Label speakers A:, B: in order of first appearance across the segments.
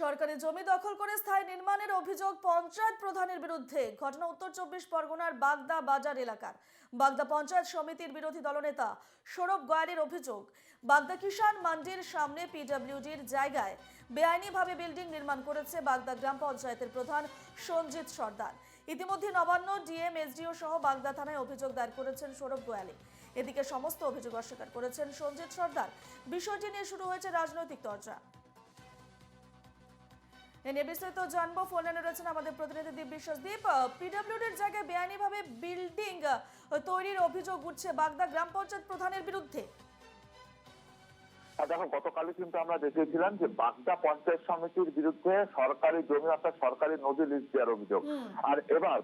A: সরকারি জমি দখল করে স্থায়ী নির্মাণের অভিযোগ পঞ্চায়েত প্রধানের বিরুদ্ধে। ঘটনা উত্তর চব্বিশ পরগনার বাগদা বাজার এলাকার। বাগদা পঞ্চায়েত সমিতির বিরোধী দলনেতা সৌরভ গোয়ালের অভিযোগ, বাগদা কিষান মান্ডির সামনে পিডব্লিউডির জায়গায় বেআইনিভাবে বিল্ডিং নির্মাণ করেছে বাগদা গ্রাম পঞ্চায়েতের প্রধান সঞ্জিত সর্দার। ইতিমধ্যে নবান্ন, ডিএম, এসডিও সহ বাগদা থানায় অভিযোগ দায়ের করেছেন সৌরভ গোয়ালে। এদিকে সমস্ত অভিযোগ অস্বীকার করেছেন সঞ্জিত সর্দার। বিষয়টি নিয়ে শুরু হয়েছে রাজনৈতিক চর্চা এ বিস্তারিত জানব। ফোন রয়েছেন আমাদের প্রতিনিধি দীপ পিডব্লিউডির জায়গায় বেআইনিভাবে বিল্ডিং তৈরির অভিযোগ উঠছে বাগদা গ্রাম পঞ্চায়েত প্রধানের বিরুদ্ধে।
B: দেখো গতকালই কিন্তু আমরা যে বাগদা পঞ্চায়েত সমিতির বিরুদ্ধে সরকারি জমি অর্থাৎ সরকারি নদী লিজ দেওয়ার অভিযোগ। আর এবার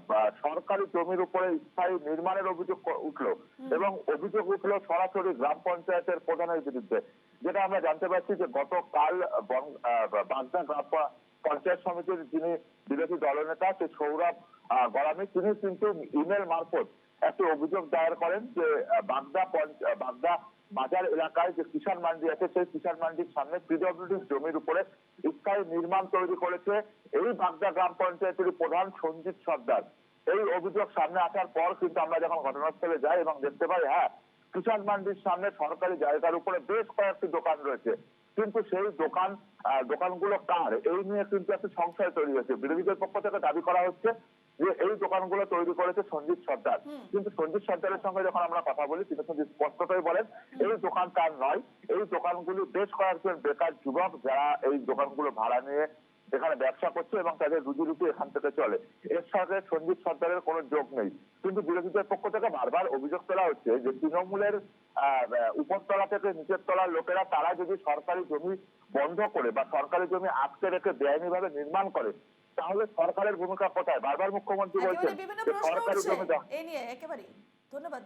B: সরকারি জমির উপরে স্থায়ী নির্মাণের অভিযোগ উঠল এবং অভিযোগ উঠল সরাসরি গ্রাম পঞ্চায়েতের প্রধানের বিরুদ্ধে। যেটা আমরা জানতে পারছি যে গতকাল বাগদা গ্রাম পঞ্চায়েত সমিতির যিনি বিরোধী দলনেতা সে সৌরভ গড়ামি তিনি কিন্তু ইমেল মারফত একটি অভিযোগ দায়ের করেন যে বাগদা বাগদা বাজার এলাকায় যে কিষাণ মান্ডি আছে, সেই কিষাণ মান্ডির সামনে পিডব্লিউডি জমির উপরে স্থায়ী নির্মাণ তৈরি করেছে এই বাগদা গ্রাম পঞ্চায়েতের প্রধান সঞ্জিত সর্দার। এই অভিযোগ সামনে আসার পর কিন্তু আমরা যখন ঘটনাস্থলে যাই এবং দেখতে পাই হ্যাঁ কিষাণ মান্ডির সামনে সরকারি জায়গার উপরে বেশ কয়েকটি দোকান রয়েছে। কিন্তু সেই দোকান দোকানগুলো কার? এই নিয়ে কিন্তু একটা সংশয় তৈরি হয়েছে। বিরোধীদের পক্ষ থেকে দাবি করা হচ্ছে যে এই দোকানগুলো তৈরি করেছে সঞ্জিত সর্দার। কিন্তু সঞ্জিত সর্দারের সঙ্গে যখন আমরা কথা বলি তিনি কিন্তু স্পষ্টতই বলেন এই দোকান তার নয় এই দোকানগুলি বেশ কয়েকজন বেকার যুবক যারা এই দোকানগুলো ভাড়া নিয়ে এখানে ব্যবসা করছে এবং তাদের রুজি রুটি এখান থেকে চলে। এর সাথে সঞ্জিত সর্দারের কোনো যোগ নেই। কিন্তু বিরোধীদের পক্ষ থেকে বারবার অভিযোগ তোলা হচ্ছে যে তৃণমূলের উপরতলা থেকে নিচের তলার লোকেরা তারা যদি সরকারি জমি বন্ধ করে বা সরকারি জমি আটকে রেখে বেআইনি ভাবে নির্মাণ করে তাহলে সরকারের ভূমিকা কোথায়? বারবার মুখ্যমন্ত্রী বলছেন
A: একেবারে বিভিন্ন
B: যে
A: প্রশ্ন
B: সরকারি জমি
A: এই নিয়ে একেবারে ধন্যবাদ